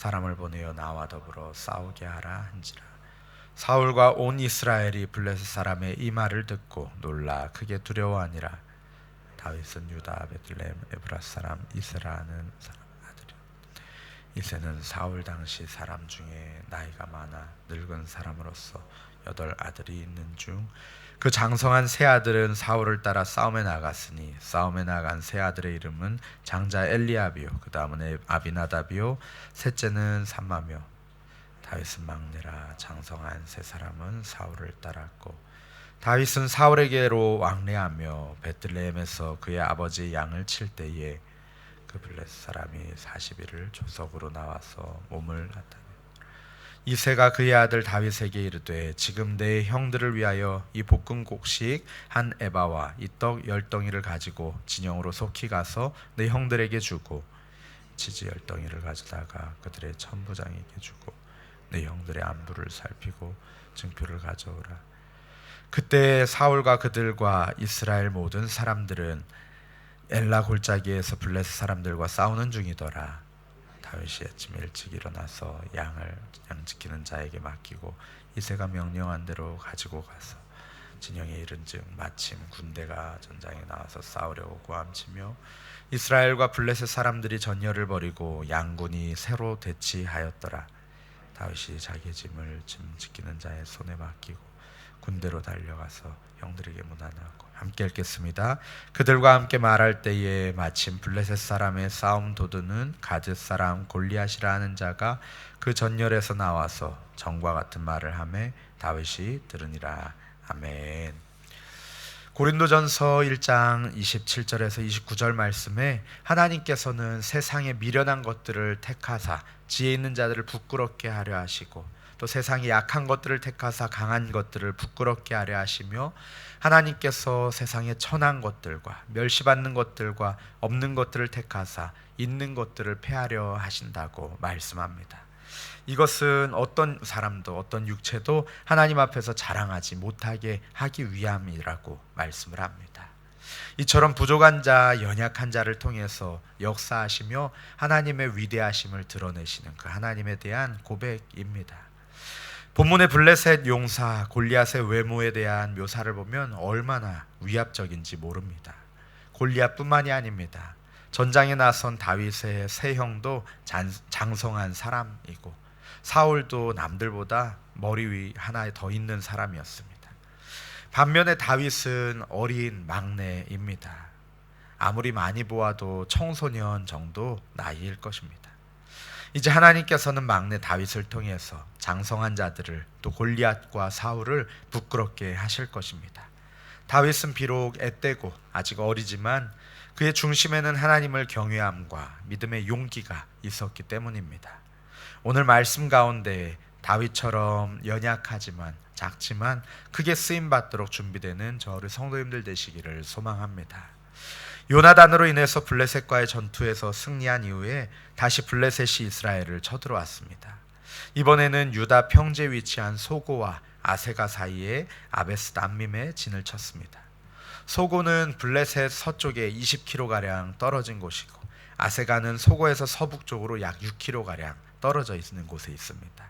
사람을 보내어 나와 더불어 싸우게 하라 한지라. 사울과 온 이스라엘이 블레셋 사람의 이 말을 듣고 놀라 크게 두려워하니라. 다윗은 유다 베들레헴 에브라 사람 이스라는 사람 아들이요 이세는 사울 당시 사람 중에 나이가 많아 늙은 사람으로서 여덟 아들이 있는 중 그 장성한 세 아들은 사울을 따라 싸움에 나갔으니 싸움에 나간 세 아들의 이름은 장자 엘리압이요. 그 다음은 아비나답이요. 셋째는 삼마며. 다윗은 막내라. 장성한 세 사람은 사울을 따랐고 다윗은 사울에게로 왕래하며 베들레헴에서 그의 아버지 양을 칠 때에 그 블레셋 사람이 40일을 조석으로 나와서 몸을 나타내 이세가 그의 아들 다윗에게 이르되 지금 내 형들을 위하여 이 볶은 곡식 한 에바와 이 떡 열 덩이를 가지고 진영으로 속히 가서 내 형들에게 주고 치즈 열 덩이를 가져다가 그들의 천부장에게 주고 내 형들의 안부를 살피고 증표를 가져오라. 그때 사울과 그들과 이스라엘 모든 사람들은 엘라 골짜기에서 블레셋 사람들과 싸우는 중이더라. 다윗이 아침 일찍 일어나서 양을 양 지키는 자에게 맡기고 이세가 명령한 대로 가지고 가서 진영에 이른즉 마침 군대가 전장에 나와서 싸우려고 고함치며 이스라엘과 블레셋 사람들이 전열을 벌이고 양군이 새로 대치하였더라. 다윗이 자기 짐을 짐 지키는 자의 손에 맡기고 군대로 달려가서 형들에게 문안하고 함께 읽겠습니다. 그들과 함께 말할 때에 마침 블레셋 사람의 싸움 도두는 가드 사람 골리앗이라 하는 자가 그 전열에서 나와서 정과 같은 말을 하매 다윗이 들으니라. 아멘. 고린도전서 1장 27절에서 29절 말씀에 하나님께서는 세상의 미련한 것들을 택하사 지혜 있는 자들을 부끄럽게 하려 하시고 또 세상의 약한 것들을 택하사 강한 것들을 부끄럽게 하려 하시며 하나님께서 세상의 천한 것들과 멸시받는 것들과 없는 것들을 택하사 있는 것들을 패하려 하신다고 말씀합니다. 이것은 어떤 사람도 어떤 육체도 하나님 앞에서 자랑하지 못하게 하기 위함이라고 말씀을 합니다. 이처럼 부족한 자, 연약한 자를 통해서 역사하시며 하나님의 위대하심을 드러내시는 그 하나님에 대한 고백입니다. 본문의 블레셋 용사 골리앗의 외모에 대한 묘사를 보면 얼마나 위압적인지 모릅니다. 골리앗뿐만이 아닙니다. 전장에 나선 다윗의 세 형도 잔- 장성한 사람이고 사울도 남들보다 머리 위 하나 더 있는 사람이었습니다. 반면에 다윗은 어린 막내입니다. 아무리 많이 보아도 청소년 정도 나이일 것입니다. 이제 하나님께서는 막내 다윗을 통해서 장성한 자들을 또 골리앗과 사울을 부끄럽게 하실 것입니다. 다윗은 비록 앳되고 아직 어리지만 그의 중심에는 하나님을 경외함과 믿음의 용기가 있었기 때문입니다. 오늘 말씀 가운데 다윗처럼 연약하지만 작지만 크게 쓰임 받도록 준비되는 저를 성도님들 되시기를 소망합니다. 요나단으로 인해서 블레셋과의 전투에서 승리한 이후에 다시 블레셋이 이스라엘을 쳐들어왔습니다. 이번에는 유다 평지에 위치한 소고와 아세가 사이에 아베스 남밈에 진을 쳤습니다. 소고는 블레셋 서쪽에 20km 가량 떨어진 곳이고 아세가는 소고에서 서북 쪽으로 약 6km 가량 떨어져 있는 곳에 있습니다.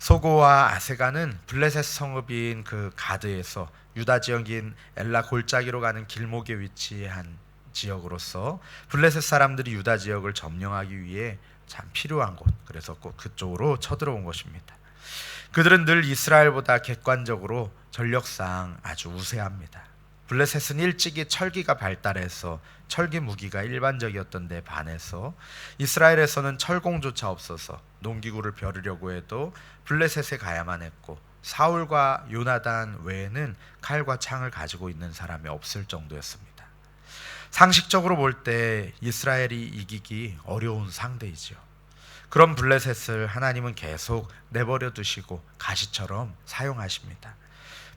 소고와 아세가는 블레셋 성읍인 그 가드에서 유다 지역인 엘라 골짜기로 가는 길목에 위치한 지역으로서 블레셋 사람들이 유다 지역을 점령하기 위해 참 필요한 곳. 그래서 꼭 그쪽으로 쳐들어온 것입니다. 그들은 늘 이스라엘보다 객관적으로 전력상 아주 우세합니다. 블레셋은 일찍이 철기가 발달해서 철기 무기가 일반적이었던 데 반해서 이스라엘에서는 철공조차 없어서 농기구를 벼르려고 해도 블레셋에 가야만 했고 사울과 요나단 외에는 칼과 창을 가지고 있는 사람이 없을 정도였습니다. 상식적으로 볼 때 이스라엘이 이기기 어려운 상대이지요. 그런 블레셋을 하나님은 계속 내버려 두시고 가시처럼 사용하십니다.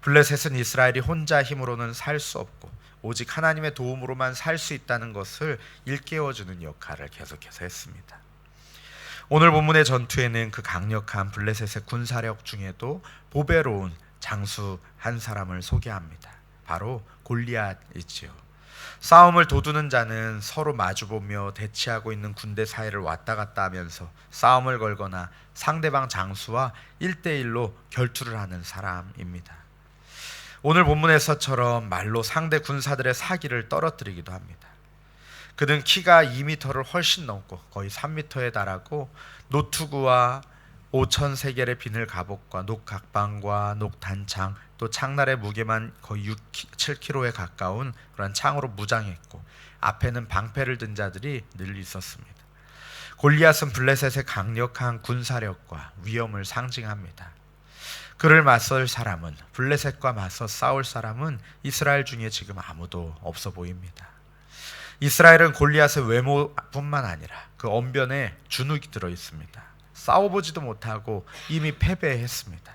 블레셋은 이스라엘이 혼자 힘으로는 살 수 없고 오직 하나님의 도움으로만 살 수 있다는 것을 일깨워 주는 역할을 계속해서 했습니다. 오늘 본문의 전투에는 그 강력한 블레셋의 군사력 중에도 보배로운 장수 한 사람을 소개합니다. 바로 골리앗이지요. 싸움을 도두는 자는 서로 마주보며 대치하고 있는 군대 사이를 왔다 갔다 하면서 싸움을 걸거나 상대방 장수와 1대1로 결투를 하는 사람입니다. 오늘 본문에서처럼 말로 상대 군사들의 사기를 떨어뜨리기도 합니다. 그는 키가 2m를 훨씬 넘고 거의 3m에 달하고 노투구와 5천 세겔의 비늘 갑옷과 녹각방과 녹단창 또 창날의 무게만 거의 6, 7kg에 가까운 그런 창으로 무장했고 앞에는 방패를 든 자들이 늘 있었습니다. 골리앗은 블레셋의 강력한 군사력과 위험을 상징합니다. 그를 맞설 사람은 블레셋과 맞서 싸울 사람은 이스라엘 중에 지금 아무도 없어 보입니다. 이스라엘은 골리앗의 외모뿐만 아니라 그 언변에 주눅이 들어 있습니다. 싸워보지도 못하고 이미 패배했습니다.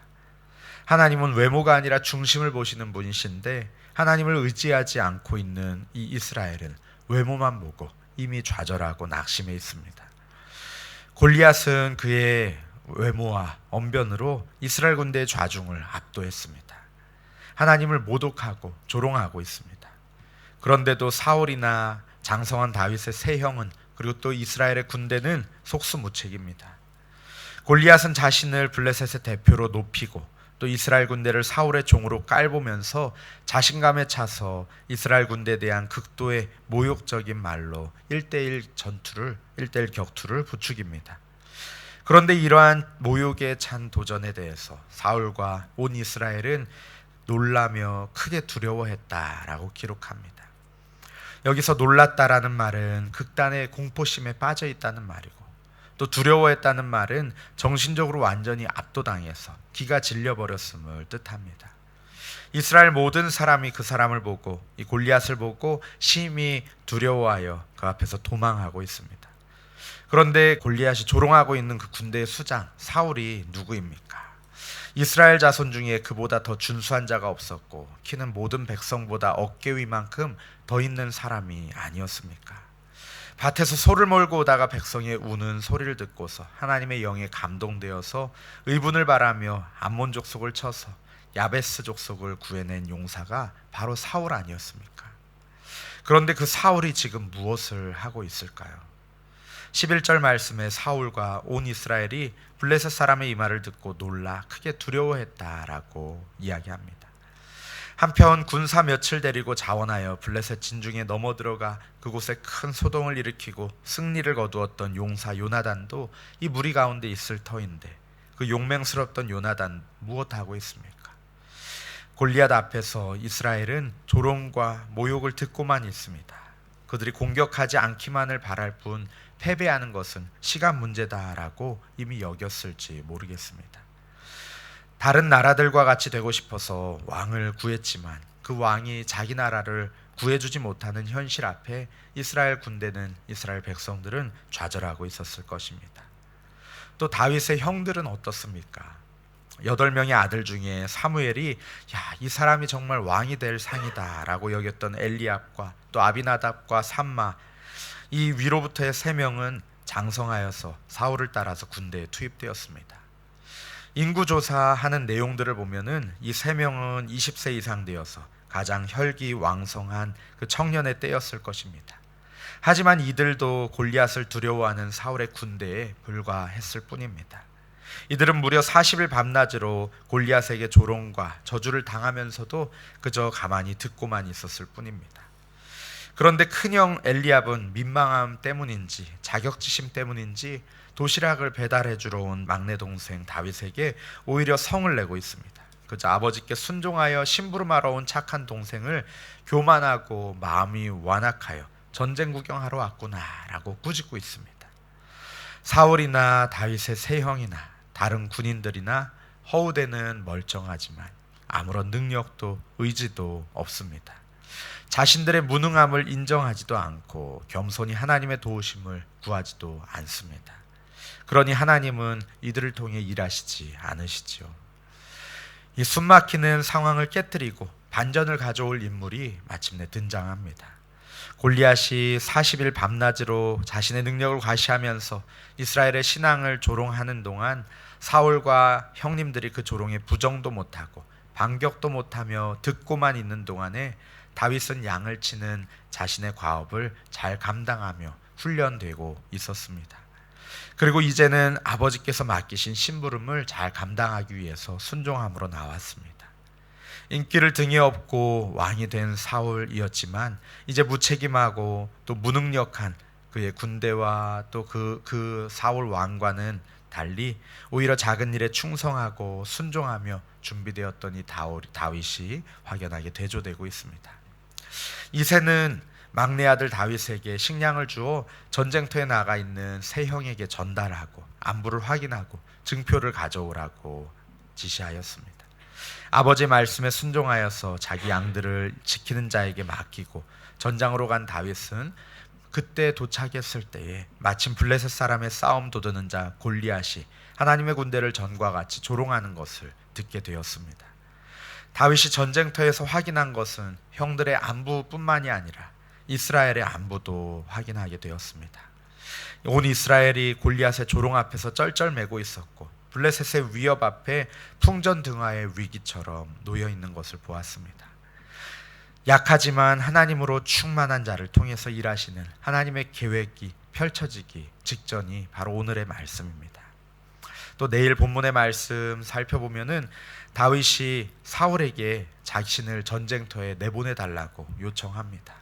하나님은 외모가 아니라 중심을 보시는 분이신데 하나님을 의지하지 않고 있는 이 이스라엘은 외모만 보고 이미 좌절하고 낙심해 있습니다. 골리앗은 그의 외모와 언변으로 이스라엘 군대의 좌중을 압도했습니다. 하나님을 모독하고 조롱하고 있습니다. 그런데도 사울이나 장성한 다윗의 세 형은 그리고 또 이스라엘의 군대는 속수무책입니다. 골리앗은 자신을 블레셋의 대표로 높이고 또 이스라엘 군대를 사울의 종으로 깔보면서 자신감에 차서 이스라엘 군대에 대한 극도의 모욕적인 말로 1대1 전투를 1대1 격투를 부추깁니다. 그런데 이러한 모욕에 찬 도전에 대해서 사울과 온 이스라엘은 놀라며 크게 두려워했다라고 기록합니다. 여기서 놀랐다라는 말은 극단의 공포심에 빠져 있다는 말이고 또 두려워했다는 말은 정신적으로 완전히 압도당해서 기가 질려 버렸음을 뜻합니다. 이스라엘 모든 사람이 그 사람을 보고 이 골리앗을 보고 심히 두려워하여 그 앞에서 도망하고 있습니다. 그런데 골리앗이 조롱하고 있는 그 군대의 수장 사울이 누구입니까? 이스라엘 자손 중에 그보다 더 준수한 자가 없었고 키는 모든 백성보다 어깨 위만큼 더 있는 사람이 아니었습니까? 밭에서 소를 몰고 오다가 백성의 우는 소리를 듣고서 하나님의 영에 감동되어서 의분을 바라며 암몬 족속을 쳐서 야베스 족속을 구해낸 용사가 바로 사울 아니었습니까? 그런데 그 사울이 지금 무엇을 하고 있을까요? 11절 말씀에 사울과 온 이스라엘이 블레셋 사람의 이 말을 듣고 놀라 크게 두려워했다라고 이야기합니다. 한편 군사 며칠 데리고 자원하여 블레셋 진중에 넘어 들어가 그곳에 큰 소동을 일으키고 승리를 거두었던 용사 요나단도 이 무리 가운데 있을 터인데 그 용맹스럽던 요나단 무엇하고 있습니까? 골리앗 앞에서 이스라엘은 조롱과 모욕을 듣고만 있습니다. 그들이 공격하지 않기만을 바랄 뿐 패배하는 것은 시간 문제다라고 이미 여겼을지 모르겠습니다. 다른 나라들과 같이 되고 싶어서 왕을 구했지만 그 왕이 자기 나라를 구해주지 못하는 현실 앞에 이스라엘 군대는 이스라엘 백성들은 좌절하고 있었을 것입니다. 또 다윗의 형들은 어떻습니까? 여덟 명의 아들 중에 사무엘이 야, 이 사람이 정말 왕이 될 상이다라고 여겼던 엘리압과 또 아비나답과 삼마 이 위로부터의 세 명은 장성하여서 사울을 따라서 군대에 투입되었습니다. 인구 조사하는 내용들을 보면은 이 세 명은 20세 이상 되어서 가장 혈기 왕성한 그 청년의 때였을 것입니다. 하지만 이들도 골리앗을 두려워하는 사울의 군대에 불과했을 뿐입니다. 이들은 무려 40일 밤낮으로 골리앗에게 조롱과 저주를 당하면서도 그저 가만히 듣고만 있었을 뿐입니다. 그런데 큰형 엘리압은 민망함 때문인지 자격지심 때문인지 도시락을 배달해 주러 온 막내 동생 다윗에게 오히려 성을 내고 있습니다. 그저 아버지께 순종하여 심부름하러 온 착한 동생을 교만하고 마음이 완악하여 전쟁 구경하러 왔구나라고 꾸짖고 있습니다. 사울이나 다윗의 세 형이나 다른 군인들이나 허우대는 멀쩡하지만 아무런 능력도 의지도 없습니다. 자신들의 무능함을 인정하지도 않고 겸손히 하나님의 도우심을 구하지도 않습니다. 그러니 하나님은 이들을 통해 일하시지 않으시지요. 이 숨막히는 상황을 깨뜨리고 반전을 가져올 인물이 마침내 등장합니다. 골리앗이 40일 밤낮으로 자신의 능력을 과시하면서 이스라엘의 신앙을 조롱하는 동안 사울과 형님들이 그 조롱에 부정도 못하고 반격도 못하며 듣고만 있는 동안에 다윗은 양을 치는 자신의 과업을 잘 감당하며 훈련되고 있었습니다. 그리고 이제는 아버지께서 맡기신 심부름을 잘 감당하기 위해서 순종함으로 나왔습니다. 인기를 등에 업고 왕이 된 사울이었지만 이제 무책임하고 또 무능력한 그의 군대와 또그그 사울 왕과는 달리 오히려 작은 일에 충성하고 순종하며 준비되었던 이 다윗이 확연하게 대조되고 있습니다. 이새는 막내 아들 다윗에게 식량을 주어 전쟁터에 나가 있는 세 형에게 전달하고 안부를 확인하고 증표를 가져오라고 지시하였습니다. 아버지 말씀에 순종하여서 자기 양들을 지키는 자에게 맡기고 전장으로 간 다윗은 그때 도착했을 때에 마침 블레셋 사람의 싸움 도드는 자 골리앗이 하나님의 군대를 전과 같이 조롱하는 것을 듣게 되었습니다. 다윗이 전쟁터에서 확인한 것은 형들의 안부뿐만이 아니라 이스라엘의 안부도 확인하게 되었습니다. 온 이스라엘이 골리앗의 조롱 앞에서 쩔쩔매고 있었고 블레셋의 위협 앞에 풍전등화의 위기처럼 놓여 있는 것을 보았습니다. 약하지만 하나님으로 충만한 자를 통해서 일하시는 하나님의 계획이 펼쳐지기 직전이 바로 오늘의 말씀입니다. 또 내일 본문의 말씀 살펴보면은 다윗이 사울에게 자신을 전쟁터에 내보내 달라고 요청합니다.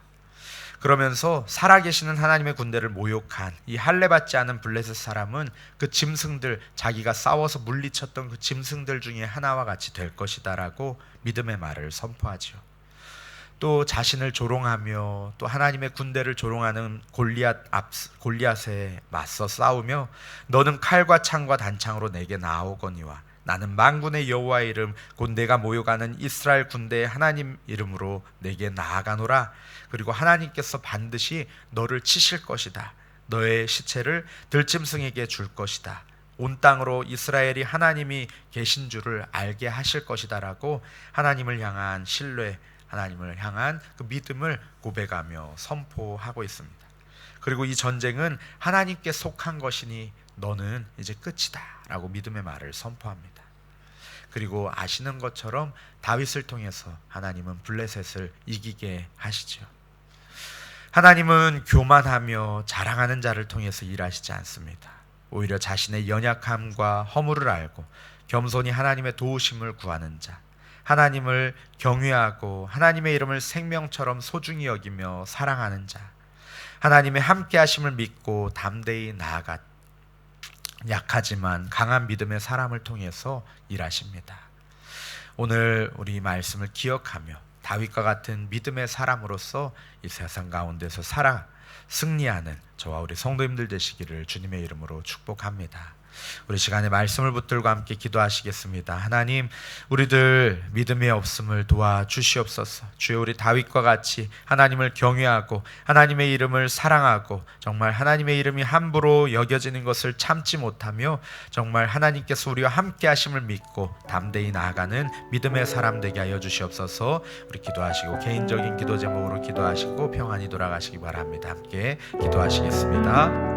그러면서 살아계시는 하나님의 군대를 모욕한 이 할례 받지 않은 블레셋 사람은 그 짐승들 자기가 싸워서 물리쳤던 그 짐승들 중에 하나와 같이 될 것이다라고 믿음의 말을 선포하지요. 또 자신을 조롱하며 또 하나님의 군대를 조롱하는 골리앗 앞 골리앗에 맞서 싸우며 너는 칼과 창과 단창으로 내게 나오거니와 나는 만군의 여호와의 이름 곧 내가 모여가는 이스라엘 군대의 하나님 이름으로 내게 나아가노라. 그리고 하나님께서 반드시 너를 치실 것이다. 너의 시체를 들짐승에게 줄 것이다. 온 땅으로 이스라엘이 하나님이 계신 줄을 알게 하실 것이다라고 하나님을 향한 신뢰 하나님을 향한 그 믿음을 고백하며 선포하고 있습니다. 그리고 이 전쟁은 하나님께 속한 것이니 너는 이제 끝이다라고 믿음의 말을 선포합니다. 그리고 아시는 것처럼 다윗을 통해서 하나님은 블레셋을 이기게 하시죠. 하나님은 교만하며 자랑하는 자를 통해서 일하시지 않습니다. 오히려 자신의 연약함과 허물을 알고 겸손히 하나님의 도우심을 구하는 자, 하나님을 경외하고 하나님의 이름을 생명처럼 소중히 여기며 사랑하는 자, 하나님의 함께 하심을 믿고 담대히 나아가 약하지만 강한 믿음의 사람을 통해서 일하십니다. 오늘 우리 말씀을 기억하며 다윗과 같은 믿음의 사람으로서 이 세상 가운데서 살아 승리하는 저와 우리 성도님들 되시기를 주님의 이름으로 축복합니다. 우리 시간에 말씀을 붙들고 함께 기도하시겠습니다. 하나님, 우리들 믿음이 없음을 도와 주시옵소서. 주여 우리 다윗과 같이 하나님을 경외하고 하나님의 이름을 사랑하고 정말 하나님의 이름이 함부로 여겨지는 것을 참지 못하며 정말 하나님께서 우리와 함께 하심을 믿고 담대히 나아가는 믿음의 사람 되게 하여 주시옵소서. 우리 기도하시고 개인적인 기도 제목으로 기도하시고 평안히 돌아가시기 바랍니다. 함께 기도하시겠습니다.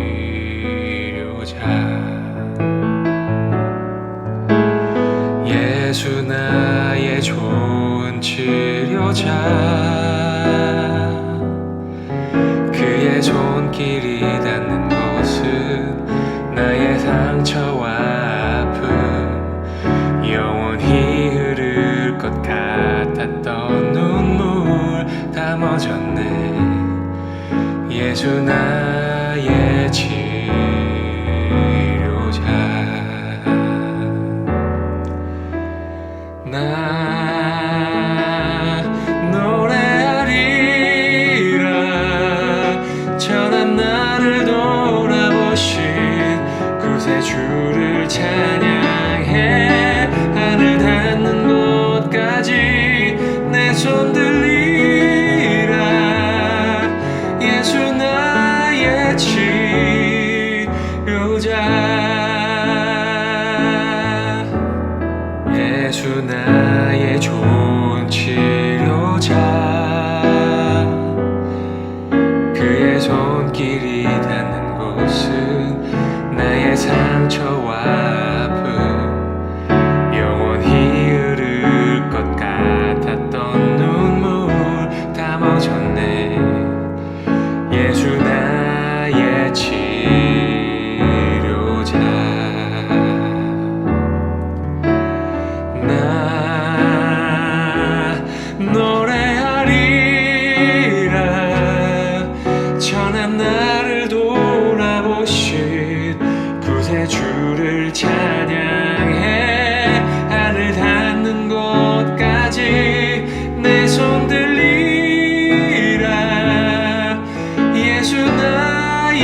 치료자. 그의 손길이 닿는 곳은 나의 상처와 아픔. 영원히 흐를 것 같았던 눈물 다 멎었네. 예수 나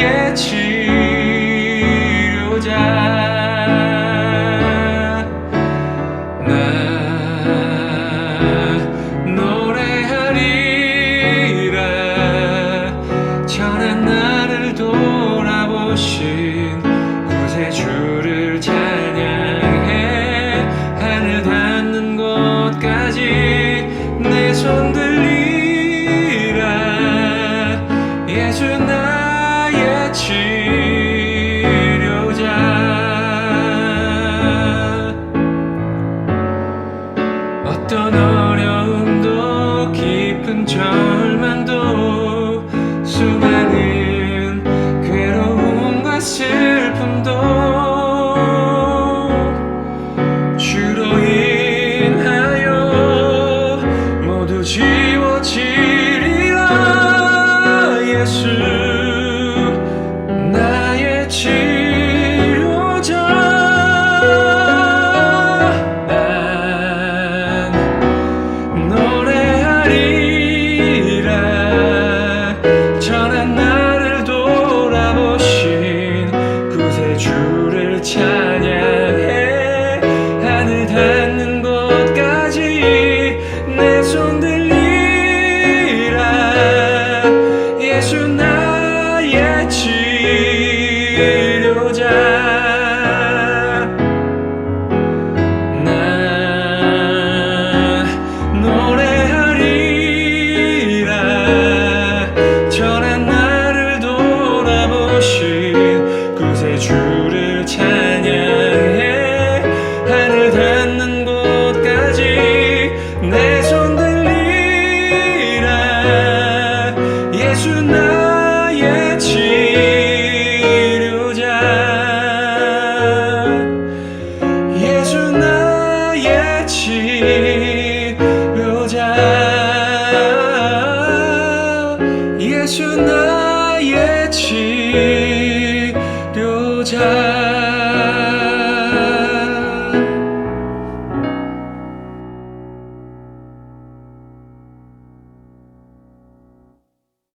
나의 치료자.